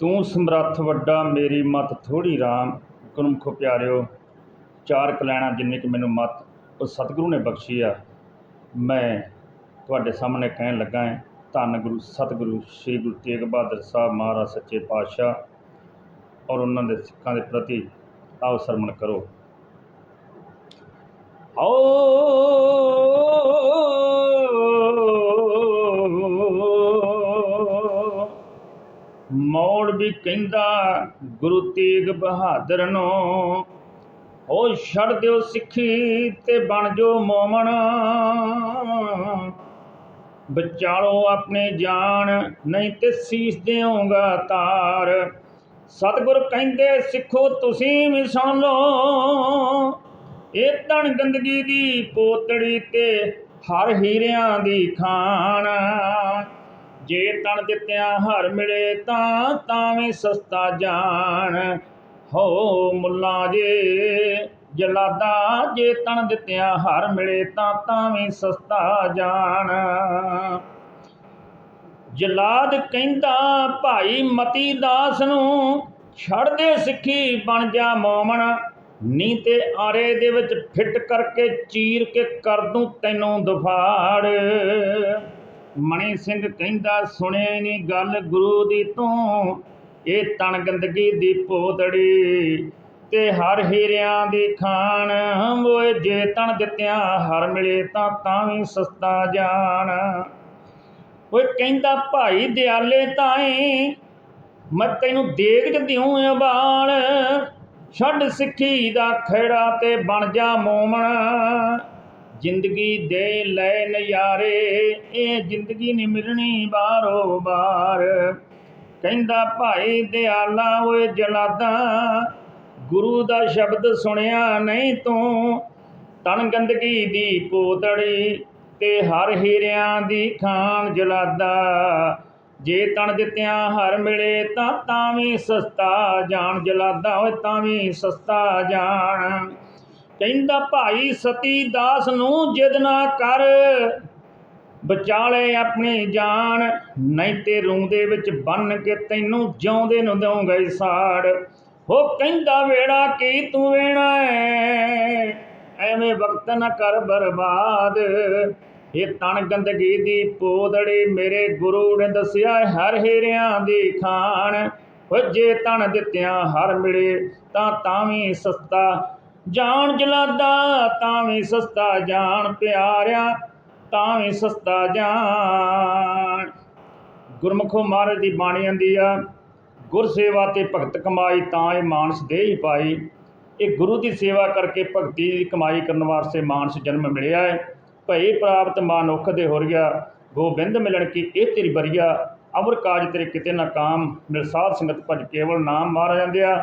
ਤੂੰ ਸਮਰੱਥ ਵੱਡਾ, ਮੇਰੀ ਮਤ ਥੋੜੀ ਰਾਮ। ਗੁਰਮੁਖ ਪਿਆਰਿਓ, ਚਾਰ ਕਲੈਣਾ ਜਿੰਨੇ ਕਿ ਮੈਨੂੰ ਮਤ, ਉਹ ਸਤਿਗੁਰੂ ਨੇ ਬਖਸ਼ੀ ਆ। ਮੈਂ ਤੁਹਾਡੇ ਸਾਹਮਣੇ ਕਹਿਣ ਲੱਗਾ ਹਾਂ, ਧੰਨ ਗੁਰੂ ਸਤਿਗੁਰੂ ਸ੍ਰੀ ਗੁਰੂ ਤੇਗ ਬਹਾਦਰ ਸਾਹਿਬ ਮਹਾਰਾਜ ਸੱਚੇ ਪਾਤਸ਼ਾਹ ਔਰ ਉਹਨਾਂ ਦੇ ਸਿੱਖਾਂ ਦੇ ਪ੍ਰਤੀ ਆਓ ਸਰਮਣ ਕਰੋ। ਆਓ। ਮੌੜ ਵੀ ਕਹਿੰਦਾ, ਗੁਰੂ ਤੇਗ ਬਹਾਦਰ ਨੂੰ ਉਹ ਛੱਡ ਦਿਓ ਸਿੱਖੀ ਤੇ ਬਣ ਜੋ ਮੋਮਣ ਬਚਾਲੋ ਆਪਣੇ ਜਾਨ, ਨਹੀਂ ਤੇ ਸੀਸ ਦਿਓਗਾ ਤਾਰ। ਸਤਿਗੁਰ ਕਹਿੰਦੇ, ਸਿੱਖੋ, ਤੁਸੀਂ ਵੀ ਸੁਣ ਲਓ। ਇਹ ਤਣ ਗੰਦਗੀ ਦੀ ਪੋਤੜੀ ਤੇ ਹਰ ਹੀਰਿਆਂ ਦੀ ਖਾਨ। ਜੇ ਤਣ ਦਿੱਤਿਆਂ ਹਰ ਮਿਲੇ ਤਾਂ ਤਾਂ ਵੀ ਸਸਤਾ ਜਾਣ। ਹੋ ਮੁੱਲਾ ਜੇ, ਜਲਾਦਾ, ਜੇ ਤਣ ਦਿੱਤਿਆਂ ਹਰ ਮਿਲੇ ਤਾਂ ਤਾਂ ਸਸਤਾ ਜਾਣ। ਜਲਾਦ ਕਹਿੰਦਾ, ਭਾਈ ਮਤੀ ਦਾਸ ਨੂੰ ਛੱਡ ਦੇ ਸਿੱਖੀ ਬਣ ਜਾ ਮੋਮਣ। ਨੀ ਤੇ ਆਰੇ ਦੇ ਵਿੱਚ ਫਿੱਟ ਕਰਕੇ ਚੀਰ ਕੇ ਕਰ ਦੂੰ ਤੈਨੂੰ ਦਫਾੜ। ਮਣੀ ਸਿੰਘ ਕਹਿੰਦਾ, ਸੁਣੇ ਨਹੀਂ ਗੱਲ ਗੁਰੂ ਦੀ ਤੂੰ, ਇਹ ਤਣ ਗੰਦਗੀ ਦੀ ਪੋਤੜੀ। ਤੇ ਹਰ ਹੀਰਿਆਂ ਦੀ ਖਾਨ ਓਏ ਜੇ ਤਣ ਦਿੱਤਿਆਂ ਹਰ ਮਿਲੇ ਤਾਂ ਤਾਂ ਵੀ ਸਸਤਾ ਜਾਣ। ਓਏ ਕਹਿੰਦਾ, ਭਾਈ ਦਿਆਲੇ ਤਾਏ ਮੈਂ ਤੈਨੂੰ ਦੇਗ ਚ ਅਬਾਲ। ਛੱਡ ਸਿੱਖੀ ਦਾ ਖੇੜਾ ਤੇ ਬਣ ਜਾ ਮੋਮਣ। ਜ਼ਿੰਦਗੀ ਦੇ ਲੈ ਨਜ਼ਾਰੇ, ਇਹ ਜ਼ਿੰਦਗੀ ਨਹੀਂ ਮਿਲਣੀ ਬਾਰੋ ਬਾਰ। ਕਹਿੰਦਾ, ਭਾਈ ਦਿਆਲਾ ਓਏ ਜਲਾਦਾ, ਗੁਰੂ ਦਾ ਸ਼ਬਦ ਸੁਣਿਆ ਨਹੀਂ ਤੂੰ। ਤਨ ਗੰਦਗੀ ਦੀ ਪੋਤੜੀ ਤੇ ਹਰ ਹੀਰਿਆਂ ਦੀ ਖਾਨ ਜਲਾਦਾ। ਜੇ ਤਣ ਦਿੱਤਿਆਂ ਹਰ ਮਿਲੇ ਤਾਂ ਤਾਂ ਵੀ ਸਸਤਾ ਜਾਣ। ਜਲਾਦਾ ਓਏ ਤਾਂ ਵੀ ਸਸਤਾ ਜਾਣ। ਕਹਿੰਦਾ, ਭਾਈ ਸਤੀ ਦਾਸ ਨੂੰ ਜਿਦ ਨਾ ਕਰ। ਵਿਚਾਲੇ ਆਪਣੀ ਜਾਨ ਨਹੀਂ ਤੇ ਰੂੰ ਦੇ ਵਿੱਚ ਬੰਨ ਕੇ ਤੈਨੂੰ ਜਿਉਂਦੇ ਨੂੰ ਦਊਂਗਾ ਸਾੜ। ਹੋ ਕਹਿੰਦਾ, ਵੇੜਾ ਕੀ ਤੂੰ ਵੇਣਾ ਐਵੇਂ ਵਕਤ ਨਾ ਕਰ ਬਰਬਾਦ। ਇਹ ਤਣ ਗੰਦਗੀ ਦੀ ਪੋਦੜੀ ਮੇਰੇ ਗੁਰੂ ਨੇ ਦੱਸਿਆ ਹਰ ਹੀਰਿਆਂ ਦੀ ਖਾਣ। ਹੋ ਜੇ ਤਣ ਦਿੱਤਿਆਂ ਹਰ ਮਿਲੇ, ਤਾਂ ਤਾਂ ਵੀ ਸਸਤਾ ਜਾਣ ਜਲਾਦਾ ਤਾਂ ਵੀ ਸਸਤਾ ਜਾਣ ਪਿਆਰਿਆ ਤਾਂ ਵੀ ਸਸਤਾ ਜਾਣ। ਗੁਰਮੁਖੋ ਮਹਾਰਾਜ ਦੀ ਬਾਣੀ ਆਂਦੀ ਆ ਗੁਰ ਸੇਵਾ ਤੇ ਭਗਤ ਕਮਾਈ ਤਾਂ ਇਹ ਮਾਨਸ ਦੇ ਹੀ ਪਾਈ। ਇਹ ਗੁਰੂ ਦੀ ਸੇਵਾ ਕਰਕੇ ਭਗਤੀ ਦੀ ਕਮਾਈ ਕਰਨ ਵਾਸਤੇ ਮਾਨਸ ਜਨਮ ਮਿਲਿਆ ਹੈ ਭਈ ਪ੍ਰਾਪਤ ਮਾਨੁਖ ਦੇ ਹੋ ਗਿਆ, ਗੋਬਿੰਦ ਮਿਲਣ ਕੀ ਇਹ ਤੇਰੀ ਬਰੀਆ। ਅਮਰ ਕਾਜ ਤੇਰੇ ਕਿਤੇ ਨਾ ਕਾਮ ਮਿਲ ਸੰਗਤ ਭਜ ਕੇਵਲ ਨਾਮ ਮਾਰ ਜਾਂਦੇ ਆ।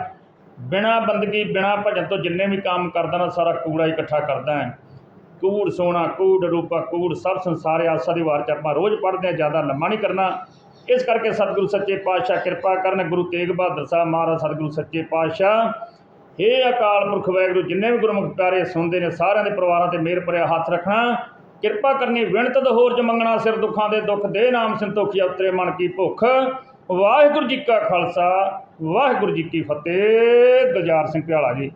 ਬਿਨਾ ਬੰਦਗੀ, ਬਿਨਾ ਭਜਨ ਤੋਂ ਜਿੰਨੇ ਵੀ ਕੰਮ ਕਰਦਾ ਨਾ, ਸਾਰਾ ਕੂੜਾ ਇਕੱਠਾ ਕਰਦਾ ਹੈ। ਕੂੜ ਸੋਨਾ, ਕੂੜ ਰੂਪਾ, ਕੂੜ ਸਭ ਸੰਸਾਰ ਆਸਾ ਦੀ ਵਾਰ ਚ ਆਪਾਂ ਰੋਜ਼ ਪੜ੍ਹਦੇ ਆ ਜ਼ਿਆਦਾ ਲੰਮਾ ਨਹੀਂ ਕਰਨਾ। ਇਸ ਕਰਕੇ ਸਤਿਗੁਰੂ ਸੱਚੇ ਪਾਤਸ਼ਾਹ ਕਿਰਪਾ ਕਰਨ, ਗੁਰੂ ਤੇਗ ਬਹਾਦਰ ਸਾਹਿਬ ਮਹਾਰਾਜ ਸਤਿਗੁਰੂ ਸੱਚੇ ਪਾਤਸ਼ਾਹ। ਇਹ ਅਕਾਲ ਪੁਰਖ ਵਾਹਿਗੁਰੂ, ਜਿੰਨੇ ਵੀ ਗੁਰਮੁਖ ਪਿਆਰੇ ਸੁਣਦੇ ਨੇ, ਸਾਰਿਆਂ ਦੇ ਪਰਿਵਾਰਾਂ ਤੇ ਮਿਹਰ ਭਰਿਆ ਹੱਥ ਰੱਖਣਾ। ਕਿਰਪਾ ਕਰਨੀ ਵਿਣਤ ਦ ਹੋਰ ਜ ਮੰਗਣਾ, ਸਿਰ ਦੁੱਖਾਂ ਦੇ ਦੁੱਖ ਦੇ ਨਾਮ ਸੰਤੋਖੀ ਉਤਰੇ ਮਨ ਕੀ ਭੁੱਖ। ਵਾਹਿਗੁਰੂ ਜੀ ਕਾ ਖਾਲਸਾ ਵਾਹਿਗੁਰੂ ਜੀ ਕੀ ਫਤਿਹ ਗੁਲਜ਼ਾਰ ਸਿੰਘ ਪਿਆਲਾ ਜੀ।